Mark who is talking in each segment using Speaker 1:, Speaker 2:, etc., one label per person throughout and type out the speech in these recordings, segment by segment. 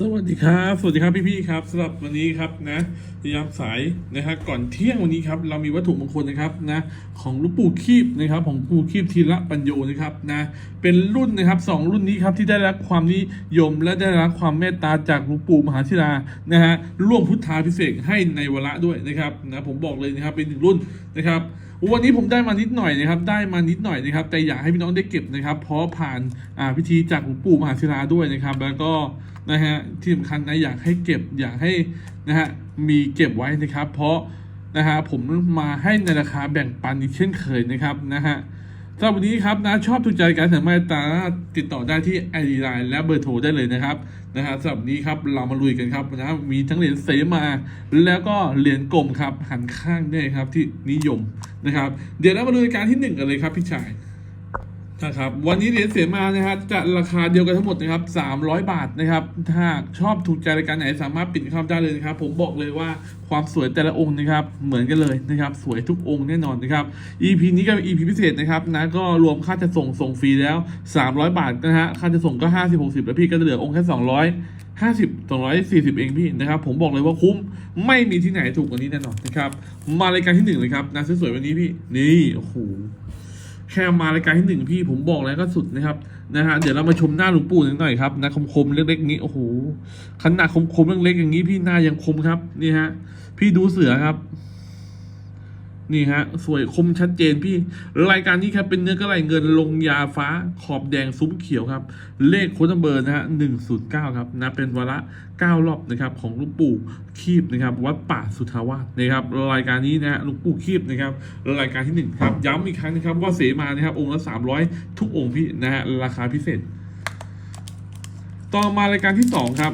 Speaker 1: สวัสดีครับ สวัสดีครับพี่ๆครับสำหรับวันนี้ครับนะยามสายนะฮะก่อนเที่ยงวันนี้ครับเรามีวัตถุมงคลนะครับนะของลูกปู่คีบนะครับของปู่คีบทีละปัญโยนะครับนะเป็นรุ่นนะครับสองรุ่นนี้ครับที่ได้รับความนิยมและได้รับความเมตตาจากลูกปู่มหาธิรานะฮะร่วมพุทธาพิเศษให้ในวาระด้วยนะครับนะผมบอกเลยนะครับเป็นหนึ่งรุ่นนะครับ วันนี้ผมได้มานิดหน่อยนะครับ ได้มานิดหน่อยนะครับ แต่อยากให้พี่น้องได้เก็บนะครับ เพราะผ่านาพิธีจากหลวงปู่มหาศิลาด้วยนะครับ แล้วก็นะฮะที่สำคัญนะอยากให้เก็บอยากให้นะฮะมีเก็บไว้นะครับ เพราะนะฮะผมมาให้ในราคาแบ่งปันอีกเช่นเคยนะครับนะฮะสำหรับวันนี้ครับนะชอบถูกใจการสามารถติดต่อได้ที่ไอดีไลน์และเบอร์โทรได้เลยนะครับ นะฮะสำหรับนนี้ครับเรามาลุยกันครับนะมีทั้งเหรียญเสมา แล้วก็เหรียญกลมครับหันข้างเนี่ยครับที่นิยมนะครับ เดี๋ยวเรามาดูรายการที่หนึ่งกันเลยครับพี่ชาย นะครับวันนี้เหรียญเสียมานะครับจะราคาเดียวกันทั้งหมดนะครับ300 บาทนะครับ ถ้าชอบถูกใจรายการไหนสามารถปิดเข้าได้เลยนะครับ ผมบอกเลยว่าความสวยแต่ละองค์นะครับ เหมือนกันเลยนะครับ สวยทุกองค์แน่นอนนะครับ EP นี้ก็เป็น EP พิเศษนะครับนะก็รวมค่าจะส่งส่งฟรีแล้ว 300 บาทนะฮะค่าจะส่งก็ 50 60 แล้วพี่ก็จะเหลือองค์แค่ 200ห้าสิบสองร้อยสี่สิบเองพี่นะครับ ผมบอกเลยว่าคุ้มไม่มีที่ไหนถูกกว่านี้แน่นอนนะครับ มารายการที่หนึ่งเลยครับนะสวยๆวันนี้พี่นี่โอ้โห แค่มารายการที่หนึ่งพี่ผมบอกแล้วก็สุดนะครับนะฮะเดี๋ยวเรามาชมหน้าหลวงปู่หน่อยครับนะคมๆเล็กๆนี้โอ้โหขนาดคมๆเล็กๆอย่างนี้พี่หน้ายังคมครับนี่ฮะพี่ดูเสือครับ นี่ฮะ สวยคมชัดเจนพี่ รายการนี้ครับเป็นเนื้อกระไรเงินลงยาฟ้าขอบแดงซุ้มเขียวครับ เลขโค้ดนัมเบอร์นะฮะหนึ่งศูนย์เก้าครับนะเป็นวาระเก้ารอบนะครับของลุงปู่คีบนะครับ วัดป่าสุทาวาสนะครับ รายการนี้นะฮะลุงปู่คีบนะครับ รายการที่หนึ่งครับ ย้ำอีกครั้งนะครับว่าเสมานะครับ องค์ละสามร้อยทุกองค์พี่นะฮะราคาพิเศษ ต่อมารายการที่สองครับ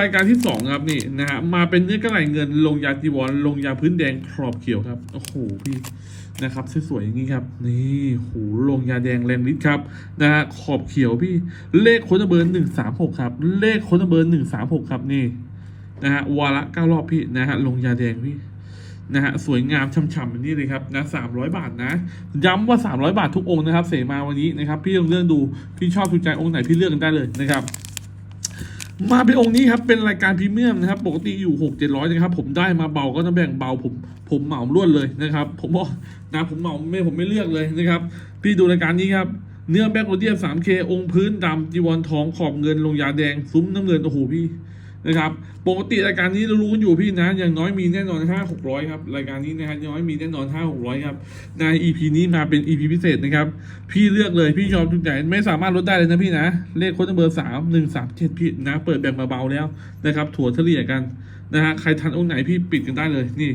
Speaker 1: รายการที่สองครับนี่นะฮะมาเป็นเนื้อกระไหลเงินลงยาจีวรลงยาพื้นแดงครอบเขียวครับโอ้โหพี่นะครับสวยๆอย่างนี้ครับ นี่โหลงยาแดงแรงฤทธิ์ครับนะฮะขอบเขียวพี่ เลขโค้ดเบอร์หนึ่งสามหกครับ เลขโค้ดเบอร์หนึ่งสามหกครับนี่นะฮะวาระเก้ารอบพี่นะฮะลงยาแดงพี่นะฮะสวยงามช่ำๆแบบนี้เลยครับนะสามร้อยบาทนะ ย้ำว่าสามร้อยบาททุกองค์นะครับ เสมาวันนี้นะครับ พี่ลองเลือกดูพี่ชอบถูกใจองค์ไหนพี่เลือกกันได้เลยนะครับ มาเป็นองค์นี้ครับ เป็นรายการพรีเมียมนะครับ ปกติอยู่หกเจ็ดร้อยนะครับ ผมได้มาเบาก็จะแบ่งเบาผม ผมเหมาล้วนเลยนะครับ ผมบอกนะผมเหมาไม่ผมไม่เลือกเลยนะครับ พี่ดูรายการนี้ครับ เนื้อแบ็กโรเดียสามเคองค์พื้นดำจีวรทองขอบเงินลงยาแดง ซุ้มน้ำเงิน โอ้โหพี่ นะครับปกติรายการนี้เรารู้กันอยู่พี่นะอย่างน้อยมีแน่นอนห้าหกร้อยครับรายการนี้นะฮะอย่างน้อยมีแน่นอนห้าหกร้อยครับใน EP นี้มาเป็น EP พิเศษนะครับพี่เลือกเลยพี่ชอบทุกใจไม่สามารถลดได้เลยนะพี่นะเลขโค้ดเบอร์สามหนึ่งสามเจ็ดพี่นะเปิดแบ่งมาเบาแล้วนะครับถั่วเฉลี่ยกันนะฮะใครทันองค์ไหนพี่ปิดกันได้เลยนี่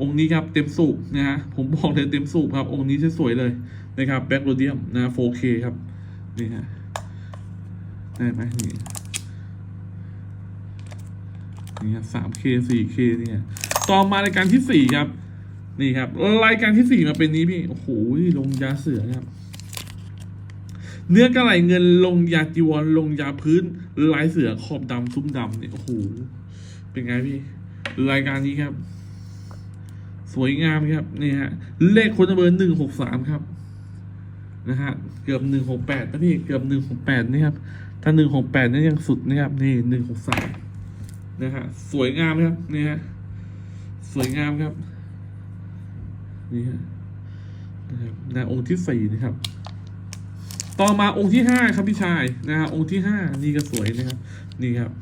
Speaker 1: องค์นี้ครับเต็มสูบนะฮะผมบอกเลยเต็มสูบครับองค์นี้สวยๆเลยนะครับแบ็กโรเดียมนะ 4K ครับนี่ฮะได้ไหมนี่ นี่ครับ 3K 4K เนี่ย ต่อมารายการที่สี่ครับ นี่ครับ รายการที่สี่มาเป็นนี้พี่ โอ้โห ลงยาเสือครับ เนื้อกระไหลเงินลงยาจีวรลงยาพื้น ลายเสือขอบดำซุ้มดำเนี่ย โอ้โห เป็นไงพี่ รายการนี้ครับ สวยงามครับ นี่ฮะ เลขคนเบอร์หนึ่งหกสามครับนะฮะเกือบหนึ่งหกแปดนะพี่เกือบหนึ่งหกแปดนี่ครับ ถ้าหนึ่งหกแปดนี่ยังสุดนะครับ นี่หนึ่งหกสาม นะฮะสวยงามครับนี่ฮะสวยงามครับนี่ฮะนะครับนะองค์ที่สี่นะครับ ต่อมาองค์ที่ห้าครับพี่ชายนะฮะองค์ที่ห้านี่ก็สวยนะครับ นี่ครับ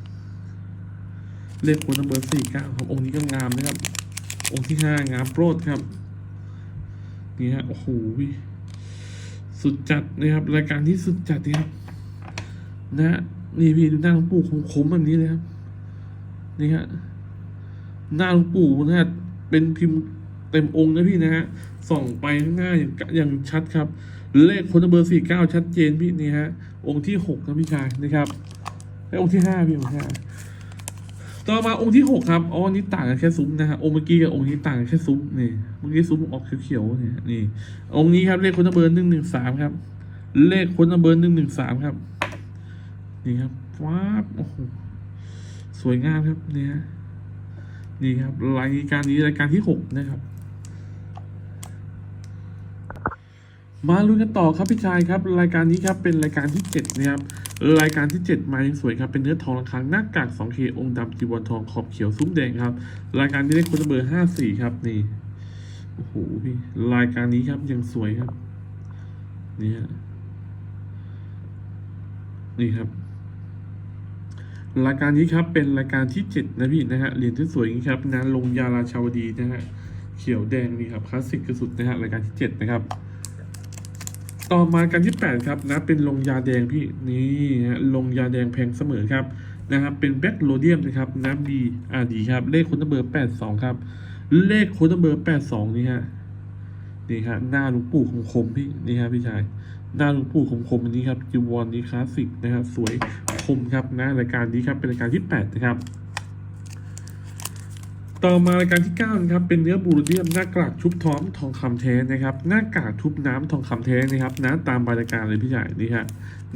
Speaker 1: เลขคนเบอร์สี่เก้าครับองค์นี้ก็งามนะครับ องค์ที่ห้างามโปรดครับ นี่ฮะโอ้โหสุดจัดนะครับ รายการที่สุดจัดนี่ครับนะฮะนี่พี่ดูหน้าหลวงปู่คมๆแบบนี้เลยครับ นี่ฮะหน้าหลวงปู่นะฮะเป็นพิมพ์เต็มองค์นะพี่นะฮะส่องไปข้างหน้าอย่างอย่างชัดครับ เลขคนเบอร์สี่เก้าชัดเจนพี่นี่ฮะ องค์ที่หกนะพี่ชายนะครับแล้วองค์ที่ห้าพี่องค์ห้าต่อมาองค์ที่หกครับอ๋อนี่ต่างกันแค่ซุ้มนะฮะองค์เมื่อกี้กับองค์นี้ต่างกันแค่ซุ้มนี่เมื่อกี้ซุ้มออกเขียวๆเนี่ยนี่ องค์นี้ครับเลขคนนัเบอร์หนึ่งหนึ่งสามครับ เลขคนนัเบอร์หนึ่งหนึ่งสามครับ นี่ครับว้าบโอ้โห สวยงามครับนี่ฮะนี่ครับรายการนี้รายการที่หกนะครับ มาลุ้นกันต่อครับพี่ชายครับ รายการนี้ครับเป็นรายการที่เจ็ดนะครับรายการที่ 7 มายังสวยครับ เป็นเนื้อทองระฆังหน้ากาก 2K องค์ดำจีวรทองขอบเขียวซุ้มแดงครับ รายการที่ได้คุณเบอร์ 54 ครับนี่โอ้โหพี่รายการนี้ครับยังสวยครับ นี่ฮะนี่ครับ รายการนี้ครับเป็นรายการที่ 7 นะพี่นะฮะเหรียญที่สวยอย่างนี้ครับนะลงยาราชาวดีนะฮะเขียวแดงนี่ครับคลาสสิกที่สุดนะฮะรายการที่ 7 นะครับ ต่อมากันที่ 8 ครับนะเป็นลงยาแดงพี่นี่ฮะลงยาแดงแพงเสมอครับนะครับเป็นแบ็คโรเดียมนะครับน้ำดีอ่าดีครับเลขค้ดเบอร์82ครับ เลขค้ดเบอร์82นี่ฮะนี่ฮะหน้าหลุงปู่คมคมพี่นี่ฮะพี่ชาย หน้าหลุงปู่คมคมๆอันนี้ครับจีวรนี้คลาสสิกนะครับ สวยคมครับนะรายการนี้ครับเป็นรายการที่ 8 นะครับ ต่อมารายการที่9นะครับเป็นเนื้อบูรเดียมหน้ากากชุบท้อมทองคำแท้นะครับ หน้ากากชุบน้ำทองคำแท้นะครับนะตามรายการเลยพี่ใหญ่นี่ฮะ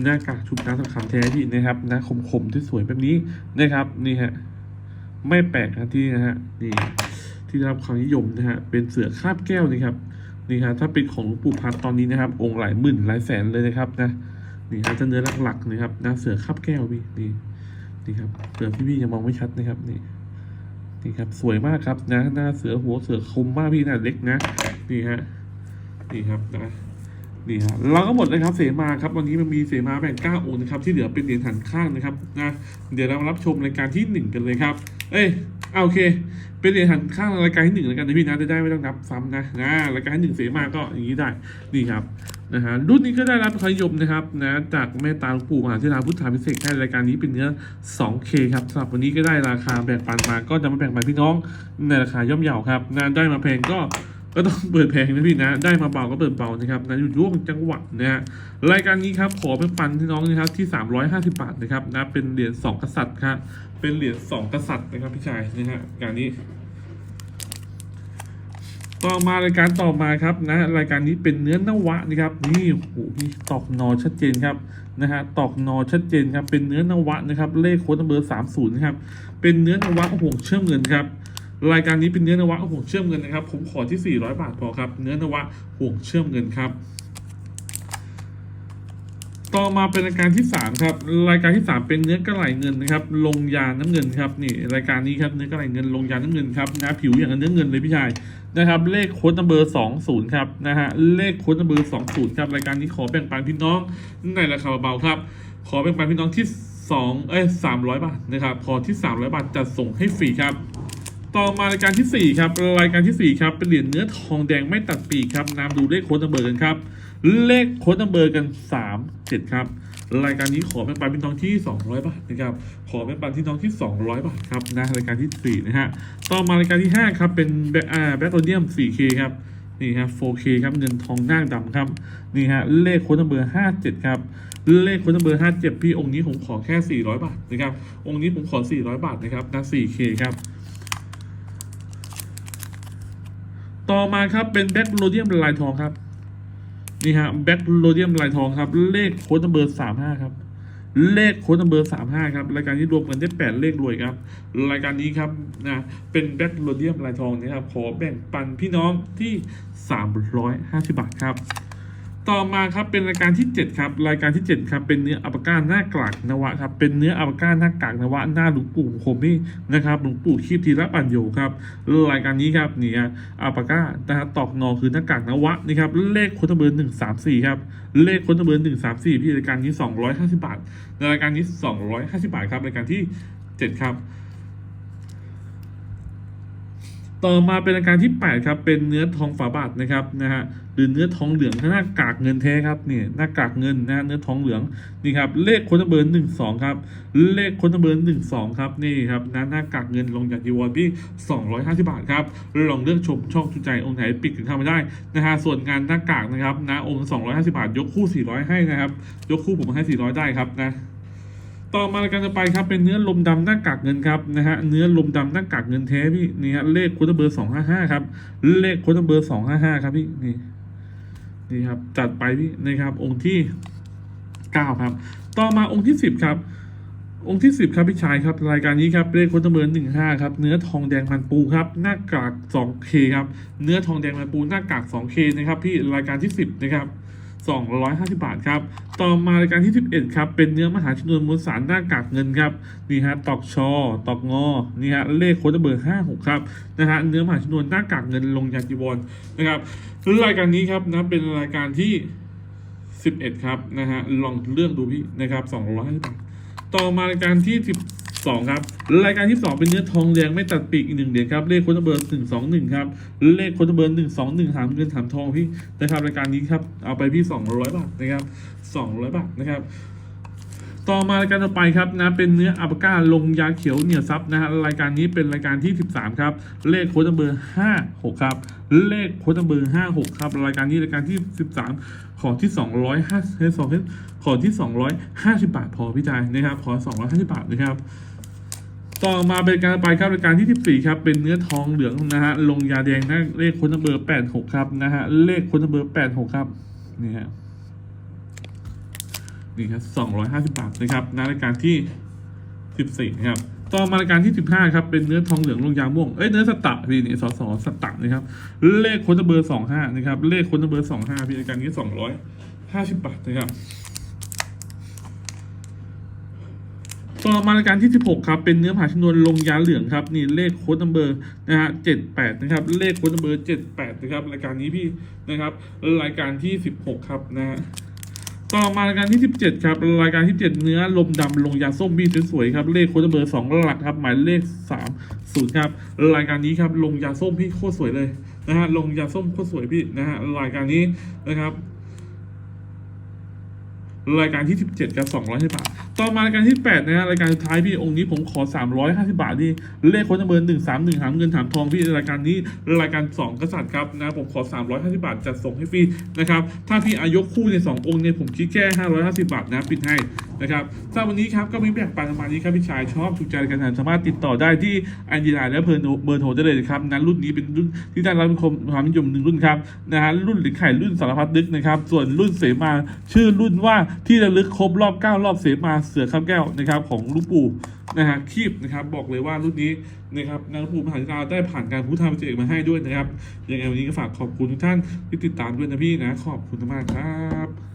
Speaker 1: หน้ากากชุบน้ำทองคำแท้ที่นะครับนะคมๆที่สวยแบบนี้นะครับนี่ฮะไม่แปลกนะที่นะฮะนี่ที่ได้รับความนิยมนะฮะเป็นเสือคาบแก้วนะครับ นี่ฮะถ้าเป็นของลวงปู่พัดตอนนี้นะครับ องค์หลายหมื่นหลายแสนเลยนะครับนะนี่ฮะจะเนื้อหลักๆนะครับนะเสือคาบแก้วพี่นี่นี่ครับเสือพี่ๆยังมองไม่ชัดนะครับนี่นี่ครับสวยมากครับนะหน้าเสือหัวเสือคมมากพี่หน้าเล็กนะนี่ฮะนี่ครับนะนี่ฮะเราก็หมดเลยครับเสมาครับวันนี้มันมีเสมาแบ่งเก้าองค์นะครับ ที่เหลือเป็นเหรียญหันข้างนะครับนะเดี๋ยวเรามารับชมรายการที่หนึ่งกันเลยครับ เอ้ย เอาโอเค เป็นเหรียญหันข้างรายการที่หนึ่งแล้วกันนะพี่นะจะได้ไม่ต้องนับซ้ำนะนะรายการที่หนึ่งเสมาก็อย่างนี้ได้นี่ครับนะฮะรุ่นนี้ก็ได้รับความนิยมนะครับนะจากแม่ตาหลวงปู่มหาเทราพุทธาพิเศษให้รายการนี้เป็นเนื้อ 2K ครับสำหรับวันนี้ก็ได้ราคาแบ่งปันมาก็จะมาแบ่งปันพี่น้องในราคาย่อมเยาครับนะได้มาแพงก็ก็ต้องเปิดแพงนะพี่นะ ได้มาเบาก็เปิดเบานะครับนะอยู่ช่วงจังหวะนะฮะรายการนี้ครับขอเป็นปันพี่น้องนะครับที่ 350 บาทนะครับนะเป็นเหรียญ2กษัตริย์ครับ เป็นเหรียญ2กษัตริย์นะครับพี่ชายนะฮะการนี้ ต่อมารายการต่อมาครับนะรายการนี้เป็นเนื้อนวะนะครับนี่โอ้โหนี่ตอกนอชัดเจนครับนะฮะตอกนอชัดเจนครับเป็นเนื้อนวะนะครับ เลขโค้ดเบอร์สามศูนย์นะครับเป็นเนื้อนวะห่วงเชื่อมเงินครับรายการนี้เป็นเนื้อนวะห่วงเชื่อมเงินนะครับ ผมขอที่ 400 บาทพอครับ เนื้อนวะห่วงเชื่อมเงินครับ ต่อมาเป็นรายการที่สามครับ รายการที่สามเป็นเนื้อกระไหลเงินนะครับ ลงยาน้ำเงินครับนี่รายการนี้ครับเนื้อกระไหลเงินลงยาน้ำเงินครับนะผิวอย่างเนื้อเงินเลยพี่ชายนะครับ เลขโค้ดนัมเบอร์สองศูนย์ครับนะฮะเลขโค้ดนัมเบอร์สองศูนย์ครับรายการนี้ขอแบ่งปันพี่น้องในราคาเบาๆครับ ขอแบ่งปันพี่น้องที่สองเอ้ยสามร้อยบาทนะครับพอที่สามร้อยบาทจะส่งให้ฟรีครับ ต่อมารายการที่ 4 ครับ รายการที่ 4 ครับเป็นเหรียญเนื้อทองแดงไม่ตัดปีกครับนำดูเลขโค้ดนัมเบอร์กันครับ เลขโค้ดนัมเบอร์กัน 3 7 ครับ รายการนี้ขอเป็นปันพี่น้องที่ 200 บาทนะครับ ขอเป็นปันที่น้องที่ 200 บาทครับนะรายการที่ 4 นะฮะ ต่อมารายการที่ 5 ครับ เป็นแบอ่าแบคโรเดียม 4K ครับนี่ครับ 4K ครับเงินทองหน้าดำครับนี่ฮะเลขโค้ดนัมเบอร์ 57 ครับ เลขโค้ดนัมเบอร์ 57 พี่องค์นี้ผมขอแค่ 400 บาทนะครับองค์นี้ผมขอ 400 บาทนะครับนะ 4K ครับ ต่อมาครับเป็นแบ็คโรเดียมลายทองครับนี่ฮะแบ็คโรเดียมลายทองครับ เลขโค้ดตัวเบอร์สามห้าครับ เลขโค้ดตัวเบอร์สามห้าครับรายการนี้รวมกันได้แปดเลขรวยครับ รายการนี้ครับนะเป็นแบ็คโรเดียมลายทองนะครับขอแบ่งปันพี่น้องที่สามร้อยห้าสิบบาทครับ ต่อมาครับเป็นรายการที่ 7 ครับ รายการที่ 7 ครับเป็นเนื้ออัปปาก้าหน้ากากนวะครับเป็นเนื้ออัปปาก้าหน้ากากนวะหน้าหลวงปู่คมนี่นะครับหลวงปู่คีบทีละปัญโยครับรายการนี้ครับเนี่ยอัปปาก้านะฮะตอกนอคือหน้ากากนวะนี่ครับเลขค้ดเบอร์หนึ่งสามสี่ครับเลขค้ดเบอร์หนึ่งสามสี่พี่รายการนี้สองร้อยห้าสิบบาทรายการนี้สองร้อยห้าสิบาทครับรายการที่เจ็ดครับ ต่อมาเป็นราการที่ 8 ครับ เป็นเนื้อทองฝาบาทนะครับนะฮะหรือเนื้อทองเหลืองหน้ากากเงินแท้ครับเนี่ยหน้ากากเงินนะฮะเนื้อทองเหลืองนี่ครับเลขค้ดเบอร์หนึ่งสองครับเลขค้ดเบอร์หนึ่งสองครับนี่ครับนะหน้ากากเงินลงจากจีวรที่250บาทครับลองเลือกชมช่องชุใจองค์ไหนปิดถึงเข้าไม่ได้นะฮะส่วนงานหน้ากากนะครับนะองค์250บาท ยกคู่400ให้นะครับยกคู่ผมให้400ได้ครับนะ ต่อมารายการต่อไปครับเป็นเนื้อลมดำหน้ากากเงินครับนะฮะเนื้อลมดำหน้ากากเงินแท้พี่นี่ฮะเลขโค้ดเบอร์สองห้าห้าครับเลขโค้ดเบอร์สองห้าห้าครับพี่นี่นี่ครับจัดไปพี่นะครับองค์ที่เก้าครับ ต่อมาองค์ที่สิบครับ องค์ที่สิบครับพี่ชายครับ รายการนี้ครับเลขโค้ดเบอร์หนึ่งห้าครับเนื้อทองแดงมันปูครับหน้ากากสองเคครับเนื้อทองแดงมันปูหน้ากากสองเคนะครับพี่รายการที่สิบนะครับ 250 บาทครับ ต่อมารายการที่ 11 ครับ เป็นเนื้อมหาชนวนมวลสารหน้ากากเงินครับ นี่ฮะ ตอกชอ ตอกงอ นี่ฮะ เลขโค้ดเบอร์ 56 ครับ นะฮะ เนื้อมหาชนวนหน้ากากเงินลงยาจีวรนะครับรายการนี้ครับนะเป็นรายการที่ 11 ครับ นะฮะ ลองเลือกดูพี่นะครับ250บาท ต่อมารายการที่ 12 ครับ รายการที่2เป็นเนื้อทองแดงไม่ตัดปีกอีกหนึ่งเหรียญครับ เลขโค้ดเบอร์ 121 ครับ เลขโค้ดเบอร์ 121ถามเงินถามทองพี่นะครับ รายการนี้ครับ เอาไปพี่ 200 บาทนะครับ 200 บาทนะครับต่อมารายการต่อไปครับนะเป็นเนื้ออัปก้าลงยาเขียวเหนียวซับนะฮะรายการนี้เป็นรายการที่ 13 ครับ เลขโค้ดเบอร์ 56 ครับ เลขโค้ดเบอร์ 56 ครับ รายการนี้รายการที่ 13 ขอที่ 250ขอที่ 250 บาทพอพี่จายนะครับขอ 250 บาทนะครับ ต่อมาเป็นการไปครับรายการที่ 14 ครับ เป็นเนื้อทองเหลืองนะฮะ ลงยาแดงนะเลขค้ดเบอร์ 86 ครับนะฮะ เลขค้ดเบอร์ 86 ครับ นี่ฮะ นี่ครับสองร้อยห้าสิบาทนะครับในรายการที่สิบสี่นะครับ ต่อมารายการที่สิบห้าครับ เป็นเนื้อทองเหลืองลงยาม่วง เอ้ย เนื้อสตะพี่นี่สอสอสตะนะครับ เลขค้ดเบอร์สองห้านะครับ เลขค้ดเบอร์สองห้าพี่รายการนี้สองร้อยห้าสิบบาทนะครับ ต่อมารายการที่ 16 ครับ เป็นเนื้อผาชนวนลงยาเหลืองครับ นี่เลขโค้ดนัมเบอร์นะฮะ78นะครับ เลขโค้ดนัมเบอร์78นะครับรายการนี้พี่นะครับ รายการที่ 16 ครับนะฮะต่อมารายการที่ 17 ครับ รายการที่ 7 เนื้อลมดำลงยาส้มบี้สวยๆครับ เลขโค้ดเบอร์ 2 หลักครับ หมายเลข 3 0 ครับ รายการนี้ครับลงยาส้มพี่โคตรสวยเลยนะฮะลงยาส้มโคตรสวยพี่นะฮะรายการนี้นะครับ รายการที่ 17กับ200บาท ต่อมารายการที่ 8นะฮะรายการสุดท้ายพี่องค์นี้ผมขอ 350 บาทที่เลขโค้ดเบอร์131หามเงินถามทองพี่รายการนี้รายการ 2 กษัตริย์ครับนะผมขอ 350 บาทจัดส่งให้ฟรีนะครับถ้าพี่อายกคู่ใน2องค์เนี่ยผมคิดแค่ 550 บาทนะปิดให้นะครับสำหรับวันนี้ครับก็มีแบ่งปันประมาณนี้ครับพี่ชายชอบถูกใจกันสามารถติดต่อได้ที่ไอดีไลน์และเบอร์โทรเบอร์โทรได้เลยครับนั้นรุ่นนี้เป็นรุ่นที่ได้รับความนิยมหนึ่งรุ่นครับนะฮะรุ่นหรือไข่รุ่นสารพัดนึกนะครับส่วนรุ่นเสมาชื่อรุ่นว่าที่ระลึกครบรอบ 9 รอบเสมาเสือข้ามแก้วนะครับของลูกปู่นะฮะคีบนะครับบอกเลยว่ารุ่นนี้นะครับนางลูกปู่มหาชนได้ผ่านการพุทธาพิเศษมาให้ด้วยนะครับยังไงวันนี้ก็ฝากขอบคุณทุกท่านที่ติดตามด้วยนะพี่นะขอบคุณมากครับ